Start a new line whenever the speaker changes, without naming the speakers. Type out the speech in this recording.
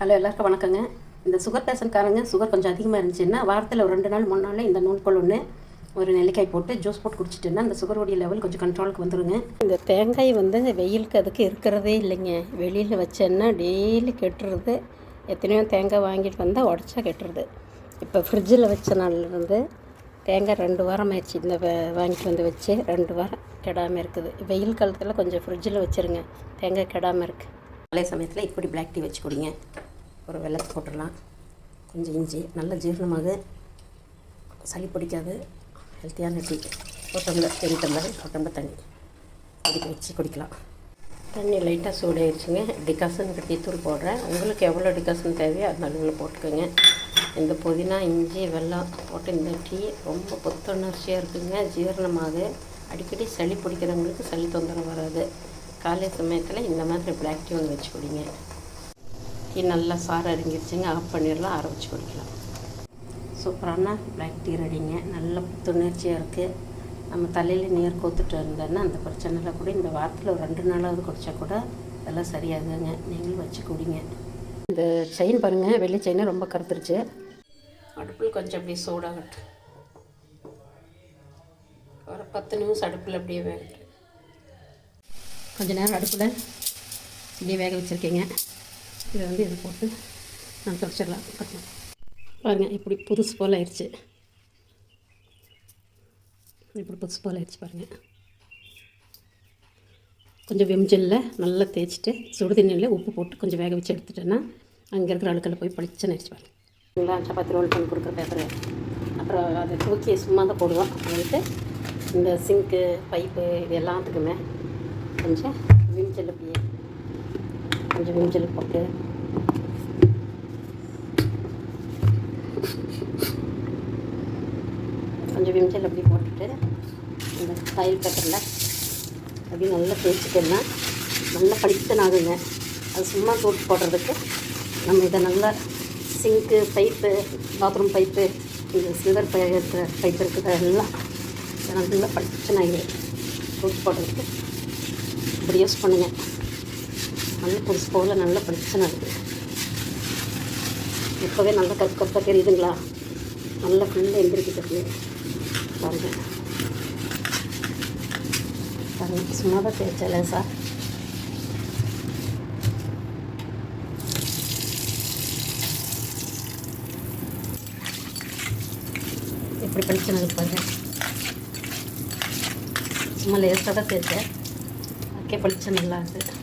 Hello எல்லாருக்கும் வணக்கங்க. இந்த சுகர் பேஷண்ட்காரங்க சுகர் கொஞ்சம் அதிகமாக இருந்துச்சுன்னா வாரத்தில் ஒரு ரெண்டு நாள் மூணு நாள் இந்த நூல்கோல் ஒன்று ஒரு நெல்லிக்காய் போட்டு ஜூஸ் போட்டு குடிச்சிட்டுன்னா அந்த சுகருடைய லெவல் கொஞ்சம் கண்ட்ரோலுக்கு வந்துருங்க. இந்த தேங்காய் வந்து வெயிலுக்கு அதுக்கு இருக்கிறதே இல்லைங்க. வெளியில் வச்சேன்னா டெய்லி கெட்டுறது. எத்தனையோ தேங்காய் வாங்கிட்டு வந்தால் உடச்சா கெட்டுறது. இப்போ ஃப்ரிட்ஜில் வச்ச நாள்லேருந்து தேங்காய் ரெண்டு வாரம் ஆயிடுச்சு. இந்த வாங்கிட்டு வந்து வச்சு ரெண்டு வாரம் கெடாமல் இருக்குது. வெயில் காலத்தில் கொஞ்சம் ஃப்ரிட்ஜில் வச்சுருங்க. தேங்காய் கெடாமல் இருக்குது மழை சமயத்தில் இப்படி பிளாக் டீ வச்சு குடிங்க. ஒரு வெள்ளத்தை போட்டுடலாம். கொஞ்சம் இஞ்சி நல்ல ஜீரணமாக சளி பிடிக்காது. ஹெல்த்தியான டீ ஒரு டம்ளர் பெரிய டம்ளர் ஒரு டம்ளர் தண்ணி கொதிக்க வச்சு குடிக்கலாம். தண்ணி லைட்டாக சூடாயிருச்சுங்க. டிகாசனுக்கு டீத்தூள் போடுறேன். உங்களுக்கு எவ்வளோ டிகாசன் தேவையோ அது நடுவில் போட்டுக்கோங்க. இந்த புதினா இஞ்சி வெல்லம் போட்டு இந்த டீ ரொம்ப புத்துணர்ச்சியாக இருக்குங்க. ஜீரணமாக. அடிக்கடி சளி பிடிக்கிறவங்களுக்கு சளி தொந்தரவு வராது. காலை சமயத்தில் இந்த மாதிரி பிளாக் டீ ஒன்று வச்சு குடிங்க. டீ நல்லா சாறு அறிஞ்சிருச்சுங்க ஆஃப் பண்ணிடலாம் ஆற வச்சு குடிக்கலாம். சூப்பரான பிளாக் டீ ரெடிங்க நல்ல புத்துணர்ச்சியாக இருக்குது நம்ம தலையில் நீர் கோத்துட்டு இருந்தோன்னா அந்த பிரச்சனையில் கூட இந்த வாரத்தில் ஒரு ரெண்டு நாளாவது குடித்தா கூட அதெல்லாம் சரியாகுங்க நீங்களும் வச்சு குடிங்க. இந்த செயின் பாருங்கள் வெள்ளி செயினை ரொம்ப கருத்துருச்சு. அடுப்பில் கொஞ்சம் அப்படியே சூடாகட்டும். ஒரு பத்து நிமிஷம் அடுப்பில் அப்படியே வேகட்டும். கொஞ்ச நேரம் அடுப்பில் இப்படியே வேக வச்சுருக்கீங்க. இதை வந்து இதை போட்டு நான் தொடச்சிடலாம் பாருங்கள் இப்படி புதுசு போல் ஆயிடுச்சு. இப்படி புதுசு போல் ஆயிடுச்சு பாருங்கள் கொஞ்சம் வெம்ஜெல்லில் நல்லா தேய்ச்சிட்டு சுடு தண்ணியில் உப்பு போட்டு கொஞ்சம் வேக வச்சு எடுத்துட்டேன்னா அங்கே இருக்கிற அழுக்கில் போய் பளிச்சுன்னு ஆயிடுச்சு பாருங்கள் சப்பாத்தி ரோல் பண்ணி கொடுக்குற பேப்பர் அப்புறம் அதை தூக்கி சும்மா தான் போடுவோம். வந்துட்டு இந்த சிங்க்கு பைப்பு இது எல்லாத்துக்குமே கொஞ்சம் விம்ஜல் அப்படியே கொஞ்சம் விஞ்சல் போட்டு கொஞ்சம் விம்ஜல் அப்படி போட்டுட்டு இந்த தையல் பேப்பரில் அப்படி நல்லா தேய்ச்சிட்டோம்னா நல்லா படித்தனாகுங்க. அது சும்மா தூக்கி போடுறதுக்கு நம்ம இதை நல்லா சிங்க்கு பைப்பு பாத்ரூம் பைப்பு இந்த சில்வர் பை இருக்கிற பைப் இருக்குது எல்லாம் இதை நல்லா பளிச்சுன்னு ஆகிடும் போடுறதுக்கு இப்படி யூஸ் பண்ணுங்கள் நல்லா புதுசு போல் நல்லா பளிச்சுன்னு இருக்குது இப்போவே நல்லா கப்பு கப்பாக தெரியுதுங்களா? நல்லா ஃபுல்லாக எந்திரிக்கிறது பாருங்கள் பாருங்க. சும்மா தான் தேய்ச்சல சார் எப்படி பளிச்சுனது பாருங்க. சும்மா லேசாக தான் தேய்ச்சேன் ஓகே பளிச்சு நல்லா இருக்குது